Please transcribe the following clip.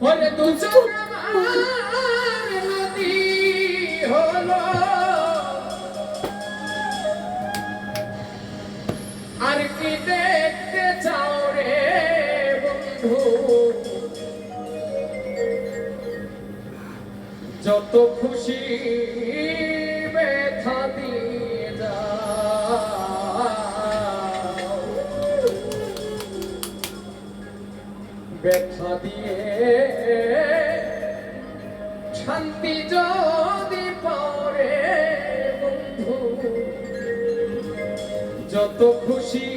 ওরে দুজন নদী আর কি দেখতে চাও রে বন্ধু? যত খুশি ব্যথা দিয়ে ব্যথা দিয়ে। শান্তি যদি পরে বন্ধু যত খুশি